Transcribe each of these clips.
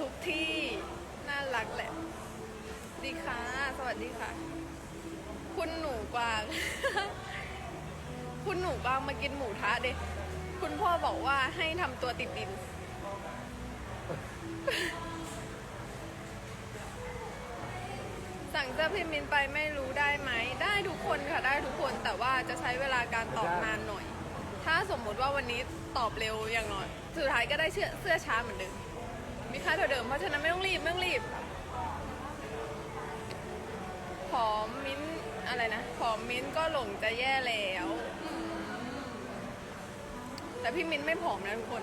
ทุกที่ น่ารักแหละ ดีค่ะ สวัสดีค่ะ คุณหนูกวาง คุณหนูกวางมากินหมูทะเด็คุณพ่อบอกว่าให้ทำตัวติดดิน สั่งเสื้อพิมพ์มินไปไม่รู้ได้ไหม ได้ทุกคนค่ะ ได้ทุกคน แต่ว่าจะใช้เวลาการตอบนานหน่อย ถ้าสมมุติว่าวันนี้ตอบเร็วอย่างน้อย สุดท้ายก็ได้เสื้อเสื้อช้าเหมือนเดิม มีค่าเท่าเดิมเพราะฉะนั้นไม่ต้องรีบไม่ต้องรีบผอมมิ้นอะไรนะผอมมิ้นก็หลงจะแย่แล้วอืมแต่พี่มิ้นไม่ผอมนะทุกคน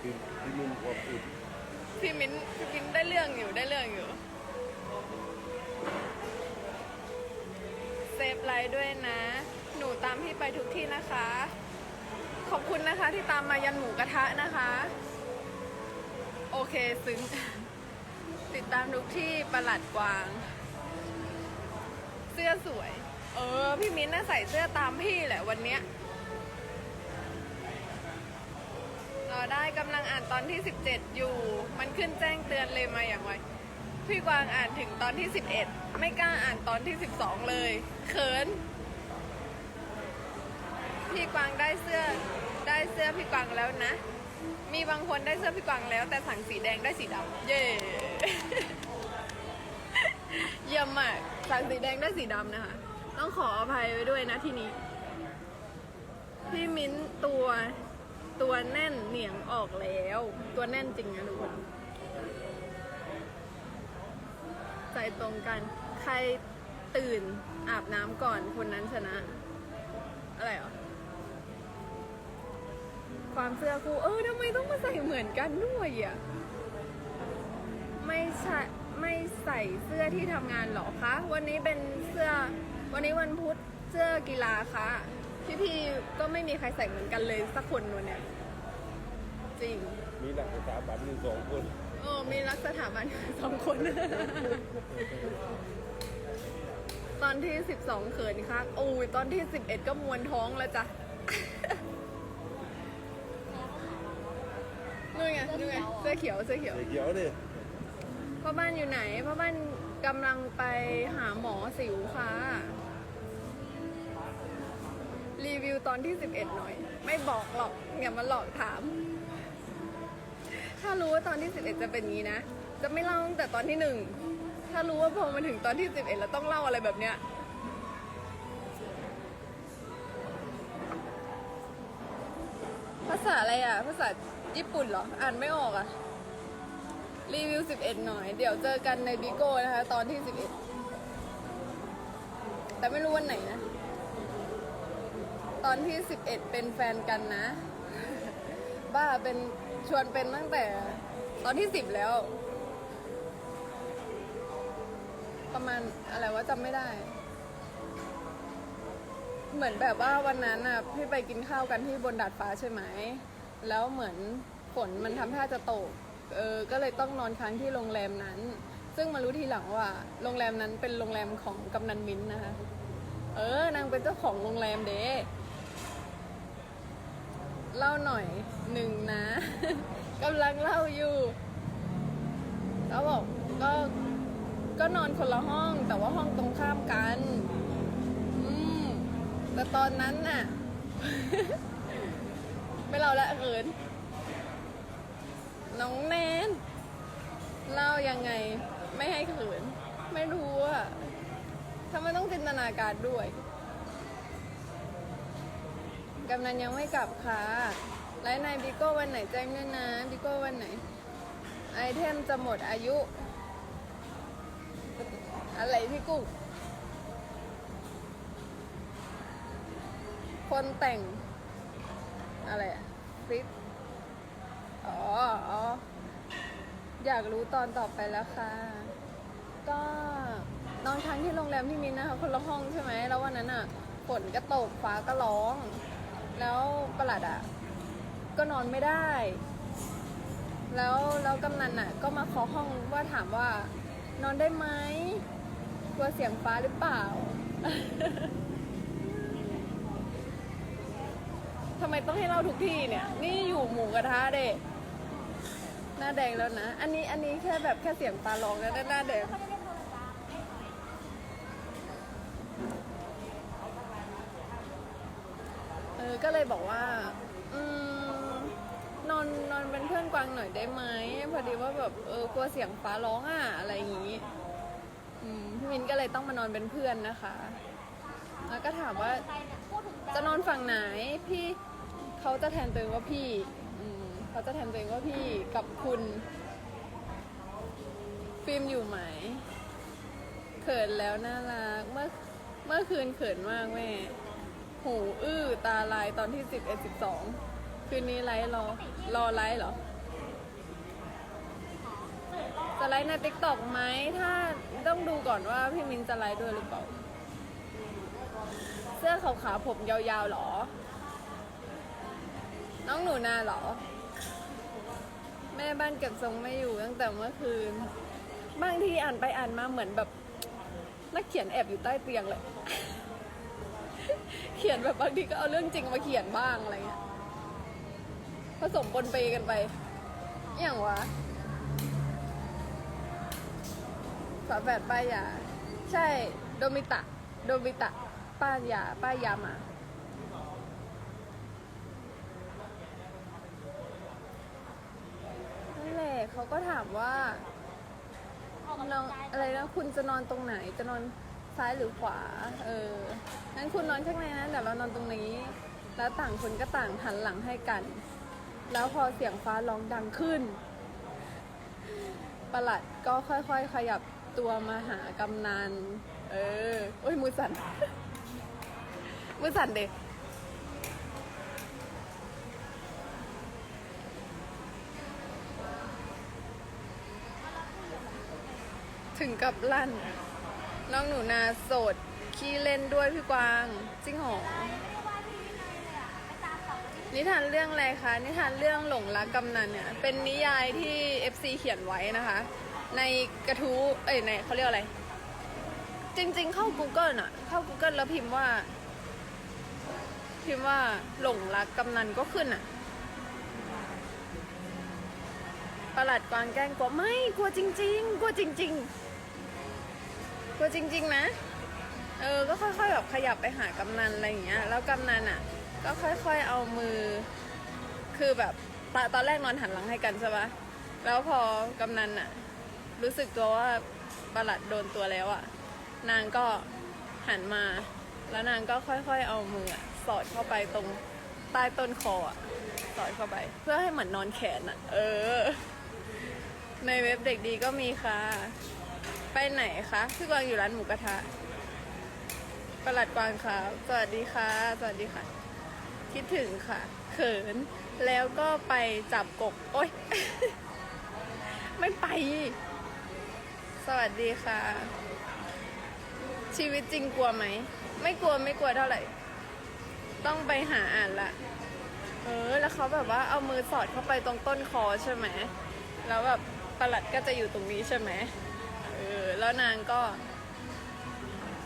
คือที่นุ่มกว่าอุดพี่มิ้นพี่มิ้นได้เรื่องอยู่ได้เรื่องอยู่ เซฟไลน์ด้วยนะ หนูตามพี่ไปทุกที่นะคะ ขอบคุณนะคะที่ตามมายันหมูกระทะนะคะ โอเคซึ้ง ติดตามทุกที่ประหลัดกวาง เสื้อสวย เออ พี่มิ้นน่าใส่เสื้อตามพี่แหละวันเนี้ยรอได้กำลังอ่านตอนที่ 17 อยู่ มันขึ้นแจ้งเตือนเลยมาอย่างไวพี่กวางอ่านถึงตอนที่ 11 ไม่กล้าอ่านตอนที่ 12 เลยเขิน พี่กวางได้เสื้อได้เสื้อพี่กวางแล้วนะ มีบางคนได้เสื้อพี่กวางแล้ว แต่สั่งสีแดงได้สีดำเย่เยี่ยมมากสั่งสีแดงได้สีดำนะคะ ต้องขออภัยไว้ด้วยนะทีนี้ พี่มิ้นตัวตัวแน่นเหนียงออกแล้ว ตัวแน่นจริงนะทุกคนใจตรงกัน ใครตื่นอาบน้ำก่อนคนนั้นชนะ อะไรเหรอ ความเสื้อคู่เออทำไมต้องมาใส่เหมือนกันด้วยอะไม่ใช่ไม่ใส่เสื้อที่ทำงานเหรอคะ วันนี้เป็นเสื้อ วันนี้วันพุธเสื้อกีฬาคะพี่พี่ๆก็ไม่มีใครใส่เหมือนกันเลยสักคนวันเนี้ยจริง มีหลักสถาบันอยู่สองคนโอ้มีรักสถาบันสองคน ตอนที่สิบสองเขินค่ะโอ้ยตอนที่สิบเอ็ดก็มวนท้องแล้วจ้ะ นู่นไงนู่นไงเสื้อเขียวเสื้อเขียว เด็กเขียวดิพ่อบ้านอยู่ไหนพ่อบ้านกำลังไปหาหมอสิวค่ะ รีวิวตอนที่ 11 หน่อย ไม่บอกหรอกอย่ามาหลอกถาม ถ้ารู้ว่าตอนที่ 11 จะเป็นงี้นะ จะไม่เล่าตั้งแต่ตอนที่หนึ่งถ้ารู้ว่าพอมาถึงตอนที่ 11 แล้วต้องเล่าอะไรแบบเนี้ยภาษาอะไรอะภาษา ญี่ปุ่นเหรอ อ่านไม่ออกอะรีวิว 11 หน่อย เดี๋ยวเจอกันในบิโก้นะคะ ตอนที่ 11 แต่ไม่รู้วันไหนนะ ตอนที่ 11 เป็นแฟนกันนะ บ้าเป็นชวนเป็นตั้งแต่ตอนที่ 10 แล้ว ประมาณอะไรวะจำไม่ได้ เหมือนแบบว่าวันนั้นน่ะพี่ไปกินข้าวกันที่บนดาดฟ้าใช่ไหม แล้วเหมือนฝนมันทำท่าจะตก เออ ก็เลยต้องนอนค้างที่โรงแรมนั้น ซึ่งมารู้ทีหลังว่า โรงแรมนั้นเป็นโรงแรมของกำนันมิ้นท์นะคะ เออ นางเป็นเจ้าของโรงแรมเด้เล่าหน่อยหนึ่งนะกำลังเล่าอยู่เขาบอกก็ก็นอนคนละห้อง แต่ว่าห้องตรงข้ามกัน อืมแต่ตอนนั้นน่ะ ไม่เล่าละเขินน้องแนนเล่ายังไงไม่ให้เขิน ไม่รู้อะทำไมต้องจินตนาการด้วยกำนันยังไม่กลับค่ะไลฟ์ในบิโก้วันไหนแจ้งด้วยนะบิโก้วันไหน ไอเทมจะหมดอายุ อะไรพี่กุ้งคนแต่ง อะไรอะฟิตอ๋ออออยากรู้ตอนต่อไปแล้วค่ะ ก็นอนค้างที่โรงแรมที่มินนะคะคนละห้องใช่ไหมแล้ววันนั้นอะฝนก็ตกฟ้าก็ร้อง แล้วประหลัดอะ ก็นอนไม่ได้ แล้วแล้วกำนันอะ ก็มาเคาะห้องว่าถามว่า นอนได้ไหมกลัวเสียงฟ้าหรือเปล่า ทำไมต้องให้เล่าทุกที่เนี่ย นี่อยู่หมูกระทะเด็กหน้าแดงแล้วนะ อันนี้อันนี้แค่แบบแค่เสียงปลาร้องแล้วหน้าแดงเออก็เลยบอกว่า อืมนอนนอนเป็นเพื่อนกวางหน่อยได้ไหมพอดีว่าแบบเออกลัวเสียงฟ้าร้องอะอะไรอย่างงี้ อืมพี่มินก็เลยต้องมานอนเป็นเพื่อนนะคะ แล้วก็ถามว่าจะนอนฝั่งไหนพี่ เขาจะแทนตัวเองว่าพี่อืมเขาจะแทนตัวเองว่าพี่กับคุณฟิล์มอยู่ไหมเขินแล้วน่ารักเมื่อเมื่อคืนเขินมากแม่ หูอื้อตาลายตอนที่สิบเอ็ดสิบสองคืนนี้ไลฟ์รอรอไลฟ์เหรอจะไลฟ์ในติ๊กต็อกไหมถ้าต้องดูก่อนว่าพี่มินจะไลฟ์ด้วยหรือเปล่า เสื้อขาวๆผมยาวๆหรอ น้องหนูนาเหรอ แม่บ้านเก็บทรงไม่อยู่ตั้งแต่เมื่อคืน บางทีอ่านไปอ่านมาเหมือนแบบ นักเขียนแอบอยู่ใต้เตียงเลย เขียนแบบบางทีก็เอาเรื่องจริงมาเขียนบ้างอะไรเงี้ยผสมปนเปกันไป อย่างวะฝาแฝดป้ายาใช่ โดมิตะ โดมิตะ ป้ายาป้ายามา นั่นแหละเขาก็ถาม ว่านอนอะไรนะคุณจะนอนตรงไหนจะนอนซ้ายหรือขวา เอองั้นคุณนอนข้างในนะเดี๋ยวเรานอนตรงนี้ แล้วต่างคนก็ต่างหันหลังให้กัน แล้วพอเสียงฟ้าร้องดังขึ้น ประหลัดก็ค่อยๆ ขยับตัวมาหากำนัน เออ โอ้ยมือสั่นมือสั่นเด็ก ถึงกับลั่น น้องหนูนาโสด ขี้เล่นด้วยพี่กวางจริงหรอนิทานเรื่องอะไรคะ นิทานเรื่องหลงรักกำนันเนี่ย เป็นนิยายที่ FC เขียนไว้นะคะ ในกระทู้เอ้ยในเขาเรียกอะไร จริง ๆ เข้า Google อะเข้า Google แล้วพิมพ์ว่า พิมพ์ว่าหลงรักกำนันก็ขึ้นอะประหลัดกวางแกล้งกลัวไม่กลัวจริง ๆ กลัวจริง ๆ ลัวจริง ๆ นะ เออ ก็ค่อยๆแบบขยับไปหากำนันอะไรอย่างเงี้ย แล้วกำนันอะ ก็ค่อยๆเอามือ คือแบบตอนตอนแรกนอนหันหลังให้กันใช่ปะแล้วพอกำนันอะ รู้สึกตัวว่าประหลัดโดนตัวแล้วอะ นางก็หันมา แล้วนางก็ค่อยๆเอามืออะสอดเข้าไปตรงใต้ต้นคออะ สอดเข้าไป เพื่อให้เหมือนนอนแขนอะ เออ ในเว็บเด็กดีก็มีค่ะ ไปไหนคะพี่กวางอยู่ร้านหมูกระทะประหลัดกวางครับสวัสดีค่ะ สวัสดีค่ะ คิดถึงค่ะ เขิน แล้วก็ไปจับกบ โอ๊ย ไม่ไป สวัสดีค่ะ ชีวิตจริงกลัวไหม ไม่กลัวไม่กลัวเท่าไหร่ ต้องไปหาอ่านละ เออ แล้วเขาแบบว่าเอามือสอดเข้าไปตรงต้นคอใช่ไหม แล้วแบบประหลัดก็จะอยู่ตรงนี้ใช่ไหม ออแล้วนางก็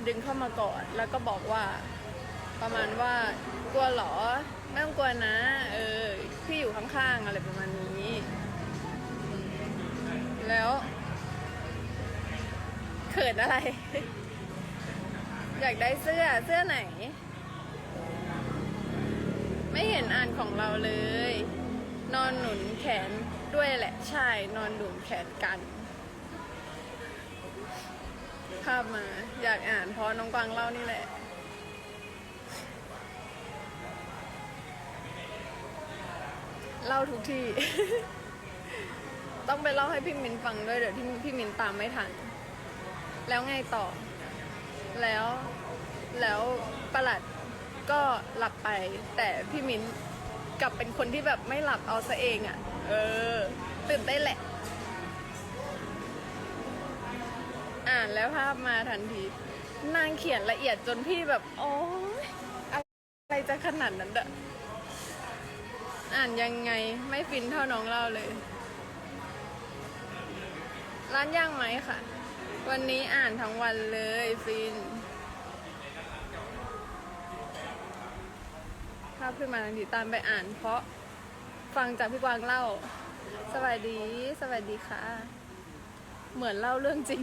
ดึงเข้ามากอดแล้วก็บอกว่า ประมาณว่ากลัวเหรอไม่ต้องกลัวนะ เออพี่อยู่ข้างๆอะไรประมาณนี้ แล้วเขินอะไร อยากได้เสื้อเสื้อไหน ไม่เห็นอ่านของเราเลย นอนหนุนแขนด้วยแหละใช่นอนหนุนแขนกัน ภาพมา อยากอ่านเพราะน้องกวางเล่านี่แหละ เล่าทุกที่ ต้องไปเล่าให้พี่มินฟังด้วยเดี๋ยวที่พี่มินตามไม่ทัน แล้วไงต่อ แล้วแล้วประหลัดก็หลับไป แต่พี่มินกลับเป็นคนที่แบบไม่หลับเอาซะเองอะ่ะ เออ ตื่นได้แหละานแล้วภาพมาทันที นางเขียนละเอียดจนพี่แบบ โอ้ยอะไรจะขนาดนั้นเด้ออ่านยังไงไม่ฟินเท่าน้องเล่าเลย ร้านย่างไหมค่ะ วันนี้อ่านทั้งวันเลยฟินภาพขึ้นมาทันทีตามไปอ่าน เพราะฟังจากพี่กวางเล่า สวัสดี สวัสดีค่ะ เหมือนเล่าเรื่องจริง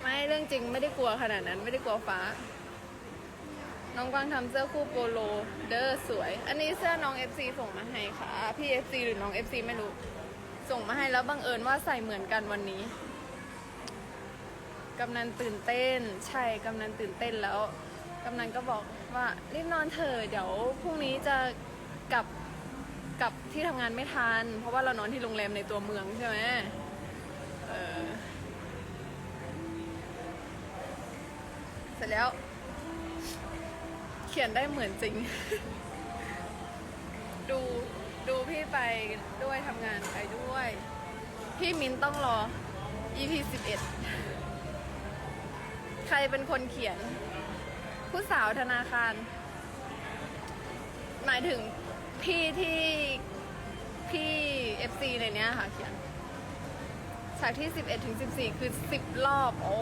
ไม่เรื่องจริงไม่ได้กลัวขนาดนั้นไม่ได้กลัวฟ้า น้องกวางทำเสื้อคู่โปโล เด้อสวย อันนี้เสื้อน้อง FC ส่งมาให้ค่ะ พี่ FC หรือน้อง FC ไม่รู้ ส่งมาให้แล้วบังเอิญว่าใส่เหมือนกันวันนี้กำนันตื่นเต้น ใช่กำนันตื่นเต้นแล้วกำนันก็บอกว่ารีบนอนเถอะเดี๋ยวพรุ่งนี้จะกลับกลับที่ทำงานไม่ทัน เพราะว่าเรานอนที่โรงแรมในตัวเมืองใช่ไหมเออ ร็จแล้ว เขียนได้เหมือนจริง ดูดูพี่ไปด้วยทำงานไปด้วย พี่มิ้นต้องรอ EP 11 ใครเป็นคนเขียน ผู้สาวธนาคาร หมายถึงพี่ที่พี่ FC ในเนี้ยค่ะเขียนฉากที่ 11 ถึง 14 คือ 10 รอบ โอ้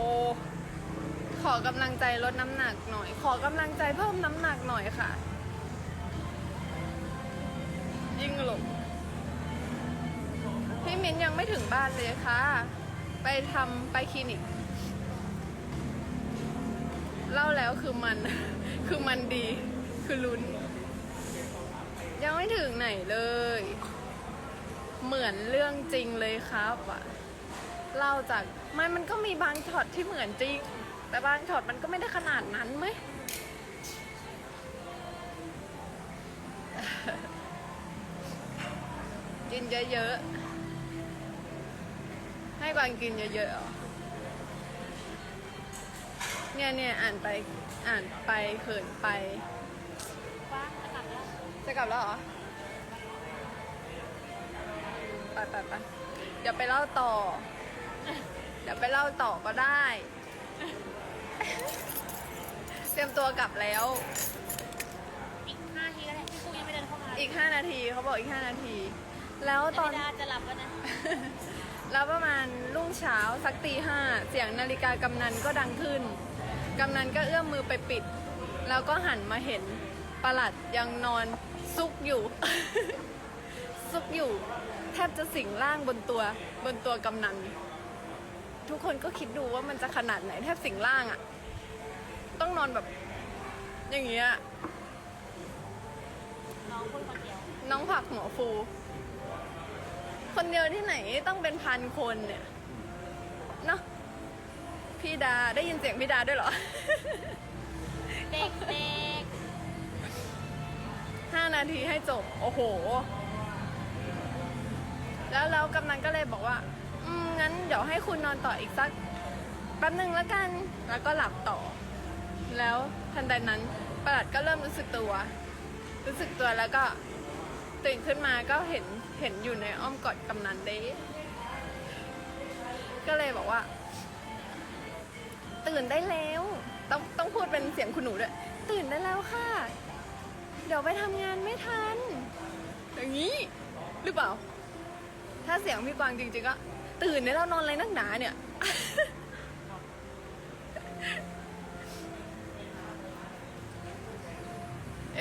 ขอกำลังใจลดน้ำหนักหน่อย ขอกำลังใจเพิ่มน้ำหนักหน่อยค่ะ ยิ่งหลงพี่มิ้นยังไม่ถึงบ้านเลยค่ะ ไปทำไปคลินิก เล่าแล้วคือมัน คือมันดี คือลุ้น ยังไม่ถึงไหนเลย เหมือนเรื่องจริงเลยครับอะเล่าจากไม่มันก็มีบางช็อตที่เหมือนจริง แต่บางช็อตมันก็ไม่ได้ขนาดนั้นไหมกินเยอะๆ ให้กวางกินเยอะๆเนี่ยเนี่ยอ่านไปอ่านไปเขินไปว้าจะกลับแล้วจะกลับแล้วเหรอ ไปไปไปเดี๋ยวไปเล่าต่อ เดี๋ยวไปเล่าต่อก็ได้ ตรียมตัวกลับแล้ว อีกห้าทีก็ได้พี่ปุ๊กยังไม่เดินเข้ามาอีก 5 นาทีเขาบอกอีก 5 นาที แล้วตอนเวลาจะหลับแล้วนะแล้วประมาณรุ่งเช้าสักตีห้าเสียงนาฬิกากำนันก็ดังขึ้น กำนันก็เอื้อมมือไปปิด แล้วก็หันมาเห็นประหลัดยังนอนซุกอยู่ ซุกอยู่ แทบจะสิงร่างบนตัวบนตัวกำนัน ทุกคนก็คิดดูว่ามันจะขนาดไหนแทบสิงร่างอะ่ะ ต้องนอนแบบ อย่างเงี้ยน้องพูดคนเดียวน้องผักหัวฟู คนเดียวที่ไหนต้องเป็นพันคนเนี่ยเนาะพี่ดาได้ยินเสียงพี่ดาด้วยเหรอ เด็กเด็กห้านาทีให้จบ โอ้โห แล้วแล้วกำนันก็เลยบอกว่า อืมงั้นเดี๋ยวให้คุณนอนต่ออีกสักแป๊บหนึ่งแล้วกัน แล้วก็หลับต่อ แล้วทันใดนั้น ประหลัดก็เริ่มรู้สึกตัว รู้สึกตัวแล้วก็ตื่นขึ้นมาก็เห็นเห็นอยู่ในอ้อมกอดกำนันเด้ก็เลยบอกว่า ตื่นได้แล้ว ต้องต้องพูดเป็นเสียงคุณหนูด้วยตื่นได้แล้วค่ะ เดี๋ยวไปทำงานไม่ทัน อย่างนี้ หรือเปล่า ถ้าเสียงพี่กวางจริงๆก็ตื่นได้แล้วนอนอะไรนักหนาเนี่ย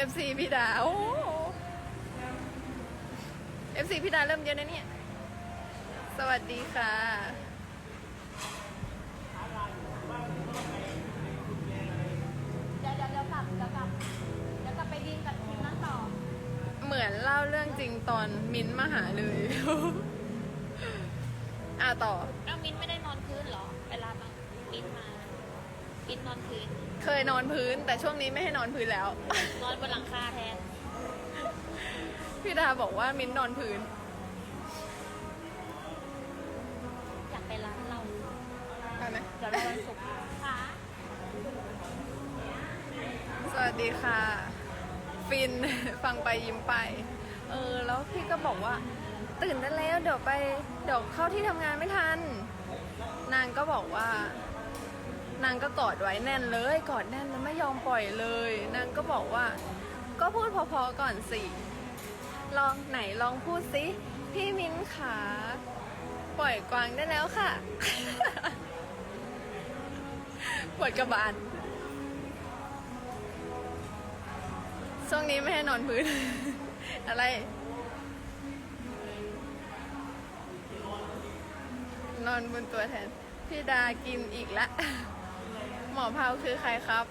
FC พี่ดาโอ้ FC พี่ดาเริ่มเยอะนะเนี่ย สวัสดีค่ะเดี๋ยวเดี๋ยวเดี๋ยวกลับเดี๋ยวกลับเดี๋ยวกลับไปดินกับทีมนั้นต่อ เหมือนเล่าเรื่องจริงตอนมิ้นท์มาหาเลย อะต่อ แล้วมิ้นไม่ได้นอนพื้นเหรอ เวลามามิ้นมามิ้นนอนพื้น เคยนอนพื้นแต่ช่วงนี้ไม่ให้นอนพื้นแล้ว นอนบนหลังคาแทน พี่ดาบอกว่ามิ้นท์นอนพื้น อยากไปร้านเราไปไหมเดี๋ยวเราวันศุกร์ค่ะสวัสดีค่ะ ฟิน ฟังไปยิ้มไป เออ แล้วพี่ก็บอกว่า ตื่นได้แล้ว เดี๋ยวไป เดี๋ยวเข้าที่ทำงานไม่ทัน นางก็บอกว่า นางก็กอดไว้แน่นเลยกอดแน่นแล้วไม่ยอมปล่อยเลย นางก็บอกว่า ก็พูดพอๆก่อนสิลองไหนลองพูดสิพี่มิ้นขาปล่อยกวางได้แล้วค่ะปวดกระบาลช่วงนี้ไม่ให้นอนพื้น อะไร นอนบนตัวแทนพี่ดากินอีกละ หมอพาวคือใครครับ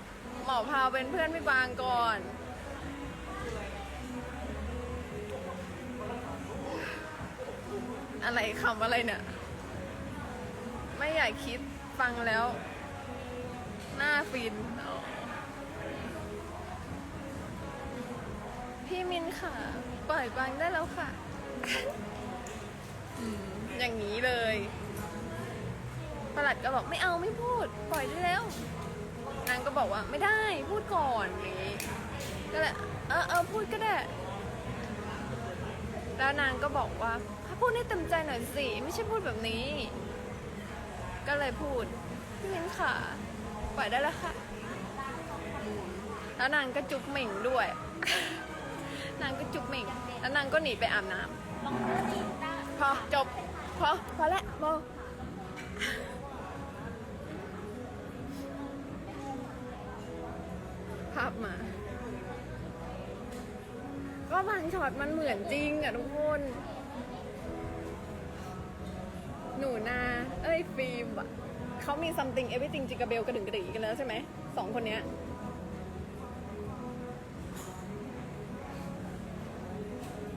หมอพาวเป็นเพื่อนพี่กวางก่อน อะไรคำอะไรเนี่ย ไม่อยากคิดฟังแล้ว หน้าฟิน พี่มินค่ะ ปล่อยกวางได้แล้วค่ะ อย่างนี้เลย ประหลัดก็บอกไม่เอาไม่พูด ปล่อยได้แล้วนางก็บอกว่าไม่ได้พูดก่อนอย่างนี้ก็เลยเออเออพูดก็ได้ แล้วนางก็บอกว่าพูดให้เต็มใจหน่อยสิไม่ใช่พูดแบบนี้ ก็เลยพูดพี่มิ้นค่ะ ปล่อยได้แล้วค่ะอืมแล้วนางก็จุกเหม่งด้วย นางก็จุกเหม่ง แล้วนางก็หนีไปอาบน้ำลองดูดิต้าพอจบ พอพอแล้วพอาพมา ก็บางช็อตมันเหมือนจริงอะทุกคน หนูนา เอ้ยฟิล์มอะเขามี something everything จิกาเบลกระดึงกระดิ่งกันแล้วใช่ไหมสองคนเนี้ย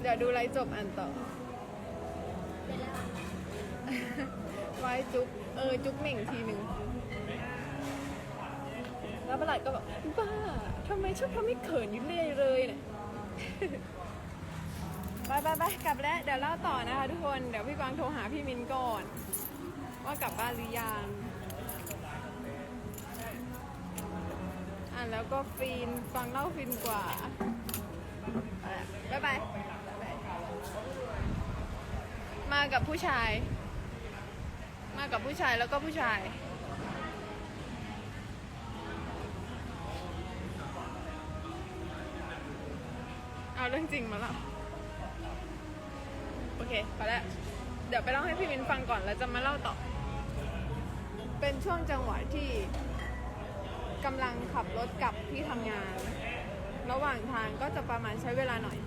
เดี๋ยวดูไลฟ์จบอ่านต่อเป็นแล้วไว้จุ๊บเออ จุ๊บเหม่งทีหนึ่ง แล้วประหลัดก็แบอกบ้าทำไมชอบทำให้เขินอยู่เลยเลยเนี่ยไปไปไปกลับแล้ว เดี๋ยวเล่าต่อนะคะทุกคน เดี๋ยวพี่กวางโทรหาพี่มินก่อน ว่ากลับบ้านหรือยังอะแล้วก็ฟินฟังเล่าฟินกว่าไปแล้วบ๊ายบายบ๊ายบาย มากับผู้ชาย มากับผู้ชายแล้วก็ผู้ชาย เอาเรื่องจริงมาแล้วโอเคไปแล้วเดี๋ยวไปเล่าให้พี่มินฟังก่อนแล้วจะมาเล่าต่อ เป็นช่วงจังหวะที่กำลังขับรถกลับที่ทำงาน ระหว่างทางก็จะประมาณใช้เวลาหน่อย